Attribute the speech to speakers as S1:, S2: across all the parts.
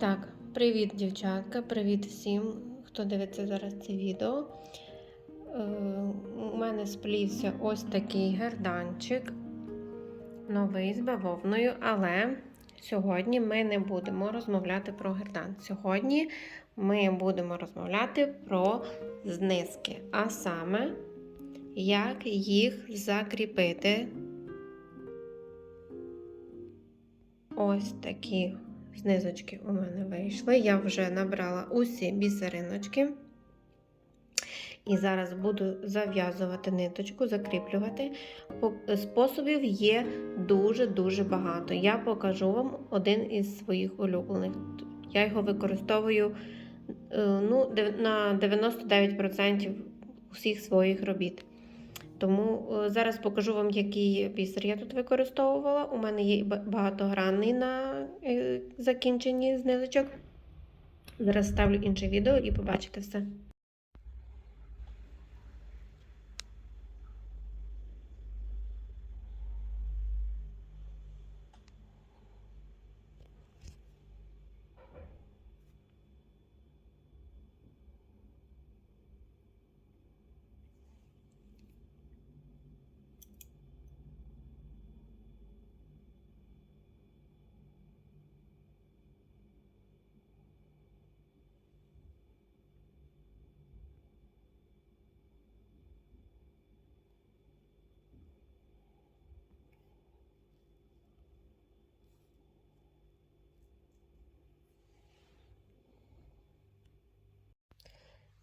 S1: Так, привіт, дівчатка, привіт всім, хто дивиться зараз це відео. Е, У мене сплівся ось такий герданчик, новий з бавовною, але сьогодні ми не будемо розмовляти про гердан. Сьогодні ми будемо розмовляти про знизки, а саме, як їх закріпити. Ось такі знизочки у мене вийшли. Я вже набрала усі бісериночки. І зараз буду зав'язувати ниточку, закріплювати. Способів є дуже-дуже багато. Я покажу вам один із своїх улюблених. Я його використовую е, ну, на 99% усіх своїх робіт. Тому е, зараз покажу вам, який бісер я тут використовувала. У мене є ба- багатогранний на закінченні знизочок. Зараз ставлю інше відео і побачите все.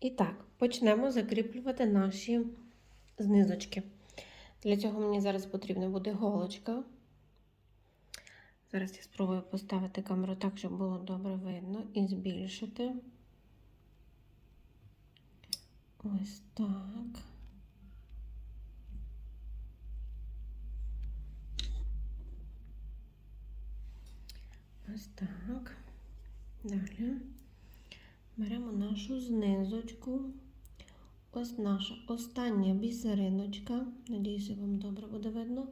S1: І так, почнемо закріплювати наші знизочки. Для цього мені зараз потрібна буде голочка. Зараз я спробую поставити камеру так, щоб було добре видно, і збільшити. Ось так. Ось так. Далі. Беремо нашу знизочку. Ось наша остання бісериночка. Надіюся, вам добре буде видно.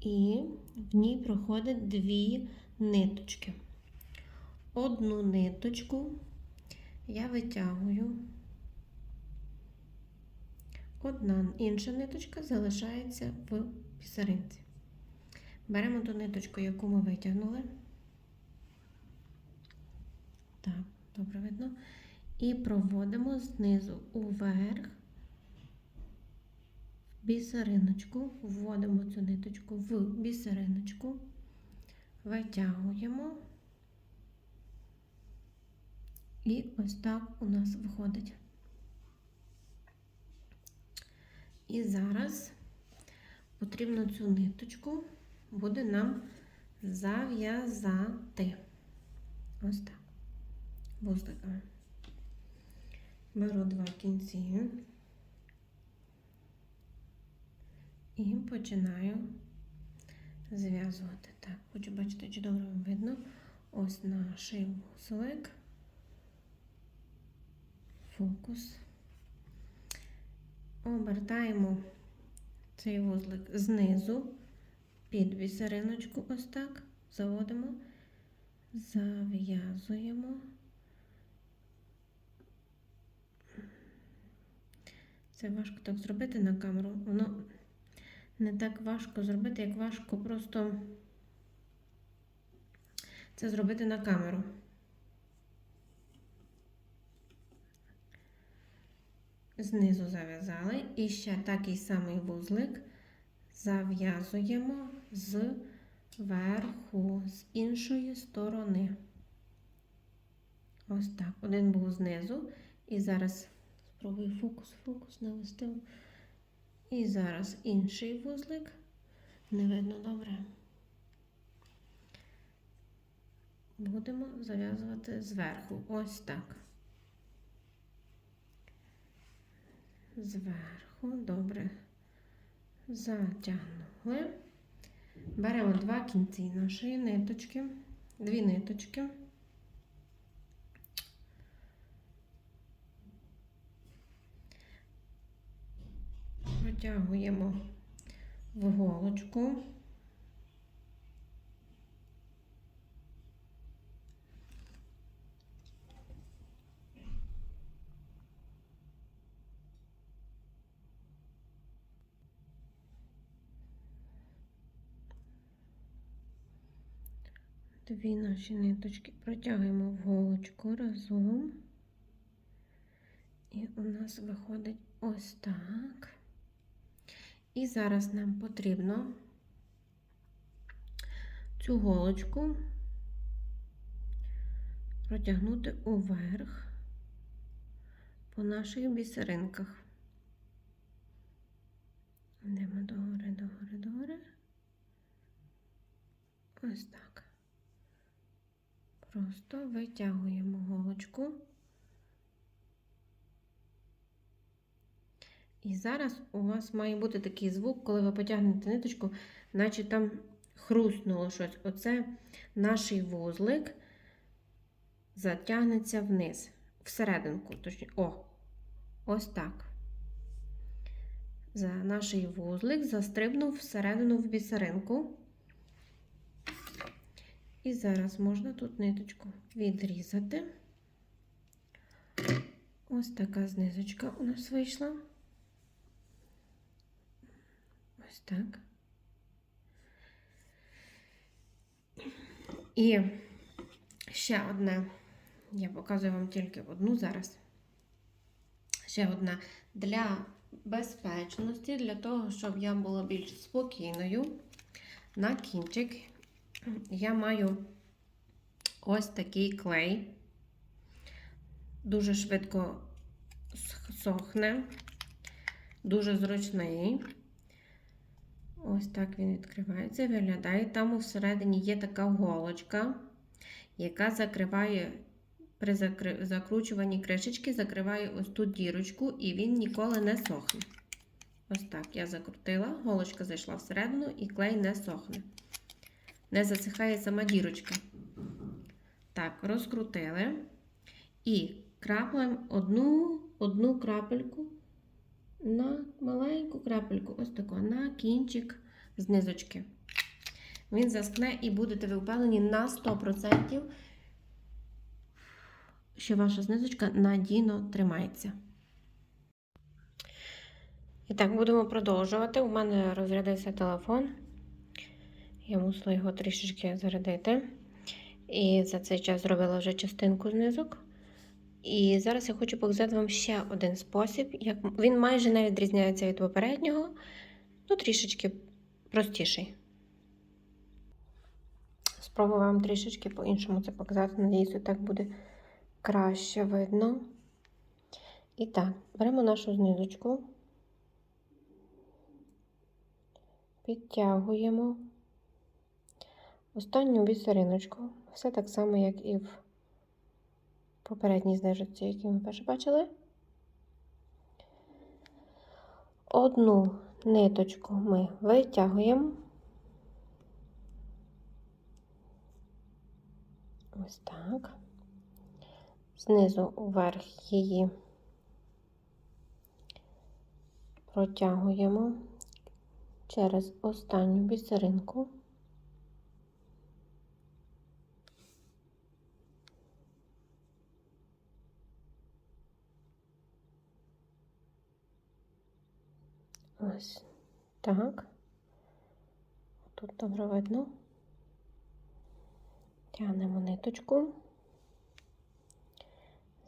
S1: І в ній проходять дві ниточки. Одну ниточку я витягую. Одна інша ниточка залишається в бісеринці. Беремо ту ниточку, яку ми витягнули. Так, добре видно. І проводимо знизу уверх бісериночку, вводимо цю ниточку в бісериночку, витягуємо. І ось так у нас виходить. І зараз потрібно цю ниточку буде нам зав'язати. Ось так вузликами. Беру два кінці і починаю зв'язувати. Так, хочу бачити, чи добре вам видно. Ось наш вузлик. Фокус. Обертаємо цей вузлик знизу під бісериночку, ось так, заводимо, зав'язуємо. Це важко так зробити на камеру. Воно не так важко зробити, як важко просто це зробити на камеру. Знизу зав'язали і ще такий самий вузлик зав'язуємо з верху, з іншої сторони. Ось так. Один був знизу, і зараз спробую фокус, фокус навести. І зараз інший вузлик. Не видно добре. Будемо зав'язувати зверху. Ось так. Зверху, добре. Затягнули. Беремо два кінці нашої ниточки, дві ниточки. протягуємо в голочку. Дві наші ниточки протягуємо в голочку разом, і у нас виходить ось так. І зараз нам потрібно цю голочку протягнути уверх по наших бісеринках. Йдемо догори, догори, догори. Ось так. Просто витягуємо голочку. І зараз у вас має бути такий звук, коли ви потягнете ниточку, наче там хрустнуло щось. Оце наш вузлик затягнеться вниз, всерединку. Точні, о, ось так. За наш вузлик застрибнув всередину в бісеринку. І зараз можна тут ниточку відрізати. Ось така знизочка у нас вийшла. Ось так. І ще одне, я показую вам тільки одну зараз. Ще одна для безпечності, для того, щоб я була більш спокійною. На кінчик я маю ось такий клей. Дуже швидко сохне, дуже зручний. Ось так він відкривається, виглядає. Там всередині є така голочка, яка закриває при закручуванні кришечки, закриває ось ту дірочку, і він ніколи не сохне. Ось так я закрутила, голочка зайшла всередину, і клей не сохне. Не засихає сама дірочка. Так, розкрутили. І краплемо одну, одну крапельку на маленьку крапельку, ось таку, на кінчик знизочки. Він заскне і будете ви впевнені на 100%, що ваша знизочка надійно тримається. І так, будемо продовжувати. У мене розрядився телефон. Я мусила його трішечки зарядити. І за цей час зробила вже частинку знизок. І зараз я хочу показати вам ще один спосіб. Як... Він майже не відрізняється від попереднього, ну трішечки простіший. Спробую вам трішечки по-іншому це показати. Надіюсь, так буде краще видно. І так, беремо нашу знизочку, підтягуємо останню бісериночку. Все так само, як і в попередній знижці, які ми перше бачили. Одну ниточку ми витягуємо. Ось так. Знизу вверх її протягуємо через останню бісеринку. Ось так. Тут добре видно. Тягнемо ниточку,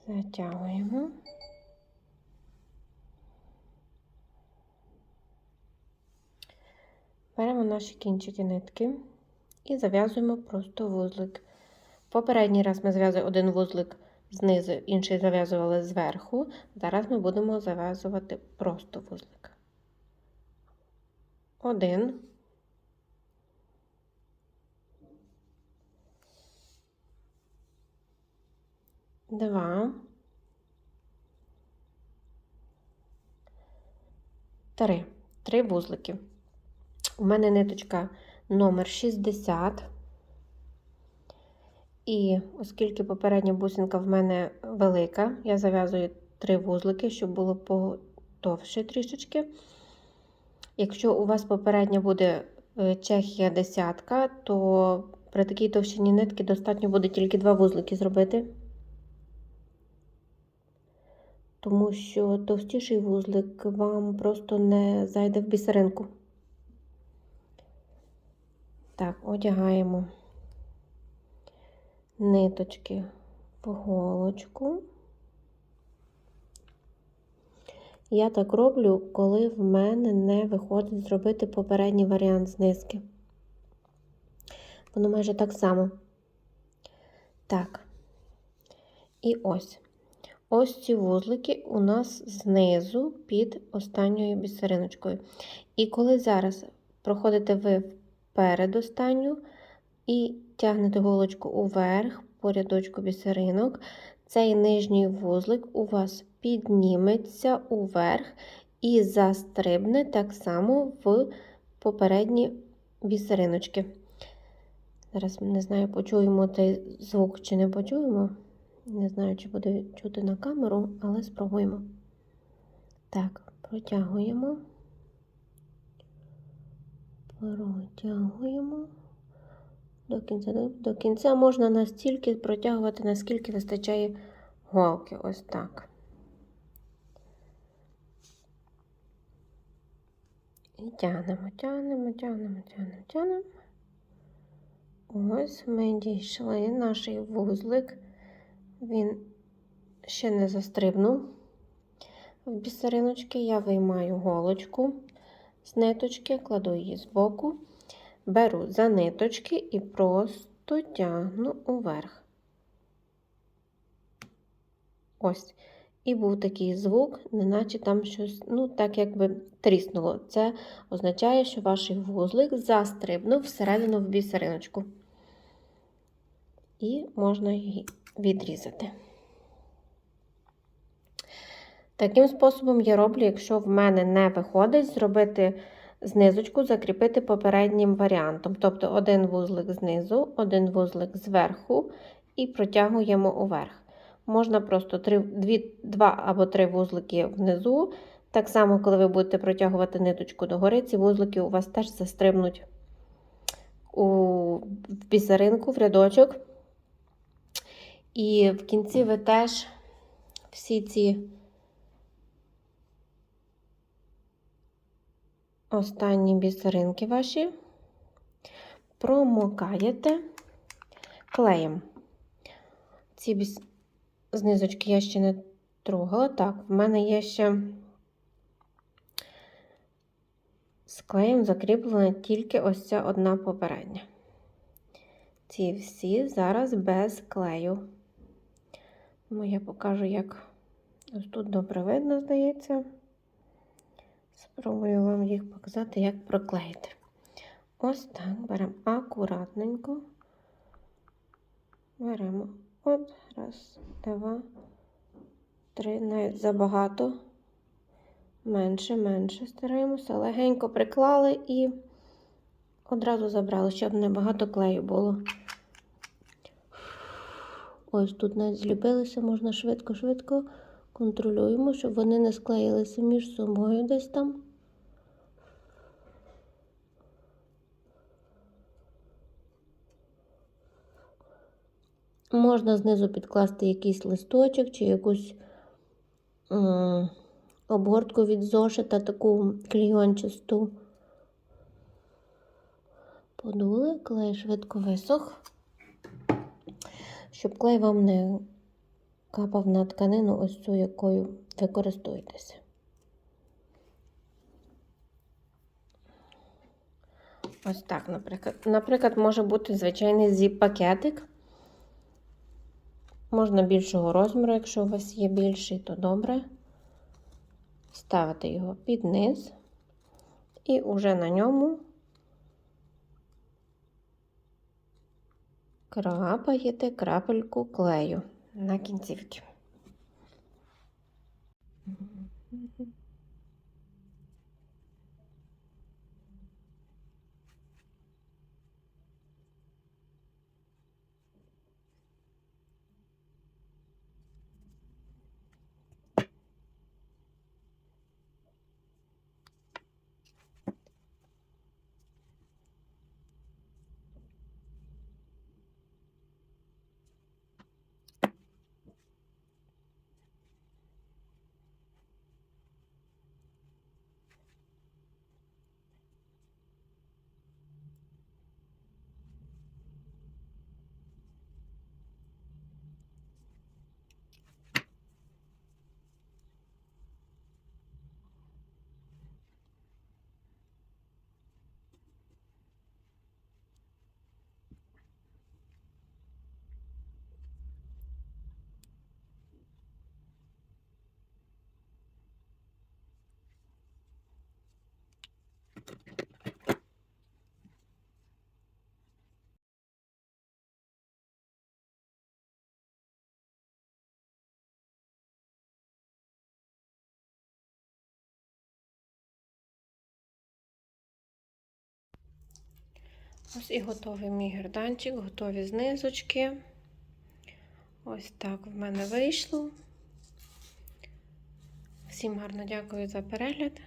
S1: затягуємо. Беремо наші кінчики нитки і зав'язуємо просто вузлик. Попередній раз ми зв'язуємо один вузлик знизу, інший зав'язували зверху. Зараз ми будемо зав'язувати просто вузлик один. Два. Три. Три вузлики. У мене ниточка номер 60. І оскільки попередня бусинка в мене велика, я зав'язую три вузлики, щоб було потовше трішечки. Якщо у вас попередня буде е, Чехія десятка, то при такій товщині нитки достатньо буде тільки два вузлики зробити, тому що товстіший вузлик вам просто не зайде в бісеринку. Так, одягаємо ниточки в голочку. Я так роблю, коли в мене не виходить зробити попередній варіант знизки. Воно майже так само. Так. І ось. Ось ці вузлики у нас знизу під останньою бісериночкою. І коли зараз проходите ви вперед останню і тягнете голочку уверх по рядочку бісеринок, цей нижній вузлик у вас підніметься уверх і застрибне так само в попередні бісериночки. Зараз не знаю, почуємо цей звук чи не почуємо. Не знаю, чи буде чути на камеру, але спробуємо. Так, протягуємо. Протягуємо. До кінця до, кінця можна настільки протягувати, наскільки вистачає голки. Ось так. І тягнемо, тягнемо, тягнемо, тягнемо, тягнемо. Ось ми дійшли наш вузлик. Він ще не застрибнув в бісериночки. Я виймаю голочку з ниточки, кладу її збоку, беру за ниточки і просто тягну уверх. Ось. І був такий звук, неначе там щось, ну, так якби тріснуло. Це означає, що ваш вузлик застрибнув всередину в бісериночку. І можна її відрізати. Таким способом я роблю, якщо в мене не виходить, зробити знизочку, закріпити попереднім варіантом. Тобто один вузлик знизу, один вузлик зверху і протягуємо уверх. Можна просто 3, 2, 2 або 3 вузлики внизу. Так само, коли ви будете протягувати ниточку догори, ці вузлики у вас теж застрибнуть у в бісеринку, в рядочок. І в кінці ви теж всі ці останні бісеринки ваші промокаєте клеєм. Ці біс... знизочки я ще не трогала. Так, в мене є ще з клеєм закріплена тільки ось ця одна попередня. Ці всі зараз без клею. Тому я покажу, як ось тут добре видно, здається. Спробую вам їх показати, як проклеїти. Ось так беремо акуратненько. Беремо от, раз, два, три, навіть забагато. Менше, менше стараємося, легенько приклали і одразу забрали, щоб не багато клею було. Ось тут навіть зліпилися, можна швидко-швидко контролюємо, щоб вони не склеїлися між собою десь там. Можна знизу підкласти якийсь листочок чи якусь м обгортку від зошита, таку клійончасту. Подули, клей швидко висох щоб клей вам не капав на тканину, ось цю, якою ви користуєтеся. Ось так, наприклад. Наприклад, може бути звичайний зіп-пакетик. Можна більшого розміру, якщо у вас є більший, то добре. Ставити його під низ і вже на ньому крапаєте крапельку клею на кінцівки. Ось і готовий мій герданчик, готові знизочки. Ось так в мене вийшло. Всім гарно дякую за перегляд.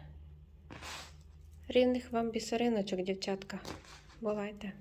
S1: Рівних вам бісериночок, дівчатка. Бувайте!